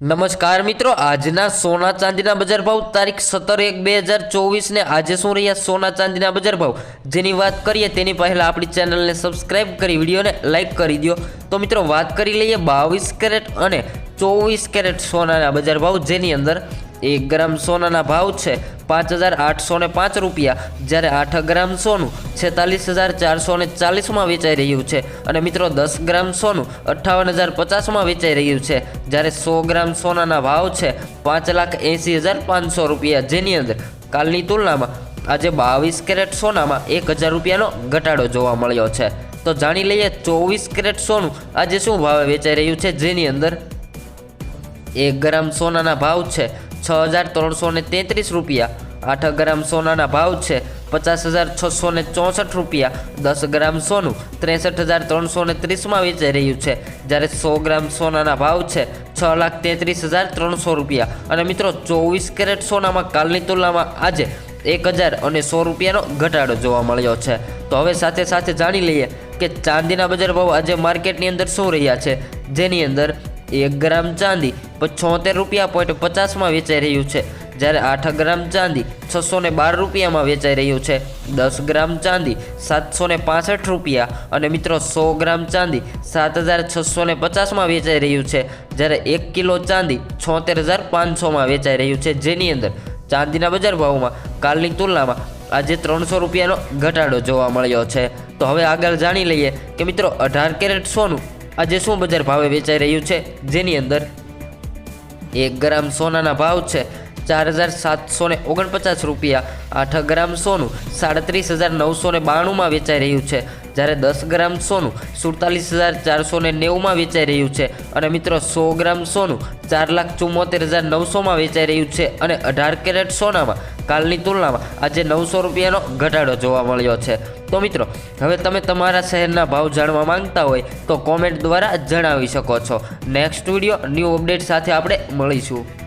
નમસ્કાર મિત્રો, આજના સોના ચાંદીના બજાર ભાવ તારીખ સત્તર એક બે હજાર ચોવીસને આજે શું રહ્યા સોના ચાંદીના બજાર ભાવ? જેની વાત કરીએ તેની પહેલાં આપણી ચેનલને સબસ્ક્રાઇબ કરી, વિડીયોને લાઇક કરી દો તો મિત્રો, વાત કરી લઈએ બાવીસ કેરેટ અને ચોવીસ કેરેટ સોનાના બજાર ભાવ જેની અંદર એક ગ્રામ સોનાના ભાવ છે પાંચ હજાર આઠસો ને પાંચ રૂપિયા. જ્યારે આઠ ગ્રામ સોનું છેતાલીસ હજાર ચારસો ને ચાલીસમાં વેચાઈ રહ્યું છે અને મિત્રો દસ ગ્રામ સોનું અઠ્ઠાવન હજાર પચાસમાં વેચાઈ રહ્યું છે. જ્યારે સો ગ્રામ સોનાના ભાવ છે પાંચ લાખ એંસી હજાર પાંચસો રૂપિયા. જેની અંદર કાલની તુલનામાં આજે બાવીસ કેરેટ સોનામાં એક હજાર રૂપિયાનો ઘટાડો જોવા મળ્યો છે. તો જાણી લઈએ ચોવીસ કેરેટ સોનું આજે શું ભાવે વેચાઈ રહ્યું છે? જેની અંદર એક ગ્રામ સોનાના ભાવ છે છ હજાર ત્રણસો ને તેત્રીસ રૂપિયા. આઠ ગ્રામ સોનાના ભાવ છે પચાસ હજાર છસો ને ચોસઠ રૂપિયા. દસ ગ્રામ સોનું ત્રેસઠ હજાર ત્રણસો ને ત્રીસમાં વેચાઈ રહ્યું છે. જ્યારે સો ગ્રામ સોનાના ભાવ છે છ લાખ તેત્રીસ હજાર ત્રણસો રૂપિયા. અને મિત્રો, ચોવીસ કેરેટ સોનામાં કાલની તુલનામાં આજે એક હજાર અને સો રૂપિયાનો ઘટાડો જોવા મળ્યો છે. તો હવે સાથે સાથે જાણી લઈએ કે ચાંદીના બજાર ભાવ આજે માર્કેટની અંદર શું રહ્યા છે. જેની અંદર એક ગ્રામ ચાંદી છોતેર રૂપિયા પોઈન્ટ પચાસમાં વેચાઈ રહ્યું છે. જ્યારે આઠ ગ્રામ ચાંદી છસો ને બાર રૂપિયામાં વેચાઈ રહ્યું છે. દસ ગ્રામ ચાંદી સાતસો ને પાસઠ રૂપિયા અને મિત્રો સો ગ્રામ ચાંદી સાત હજાર છસો ને પચાસમાં વેચાઈ રહ્યું છે. જ્યારે એક કિલો ચાંદી છોતેર હજાર પાંચસોમાં વેચાઈ રહ્યું છે. જેની અંદર ચાંદીના બજાર ભાવમાં કાલની તુલનામાં આજે ત્રણસો રૂપિયાનો ઘટાડો જોવા મળ્યો છે. તો હવે આગળ જાણી લઈએ કે મિત્રો અઢાર કેરેટ સોનું આજે શું બજાર ભાવે વેચાઈ રહ્યું છે? જેની અંદર એક ગ્રામ સોનાના ભાવ છે ચાર હજાર સાતસો ને ઓગણપચાસ રૂપિયા. આઠ ગ્રામ સોનું સાડત્રીસ હજાર નવસો ને બાણુંમાં વેચાઈ રહ્યું છે. જ્યારે દસ ગ્રામ સોનું સુડતાલીસ હજાર ચારસો ને નેવુંમાં વેચાઈ રહ્યું છે. અને મિત્રો સો ગ્રામ સોનું ચાર લાખ ચુમ્મોતેર હજાર નવસોમાં વેચાઈ રહ્યું છે અને અઢાર કેરેટ સોનામાં કાલની તુલનામાં આજે નવસો રૂપિયાનો ઘટાડો જોવા મળ્યો છે. તો મિત્રો, હવે તમે તમારા શહેરના ભાવ જાણવા માંગતા હોય તો કોમેન્ટ દ્વારા જણાવી શકો છો. નેક્સ્ટ વીડિયો ન્યૂ અપડેટ સાથે આપણે મળીશું.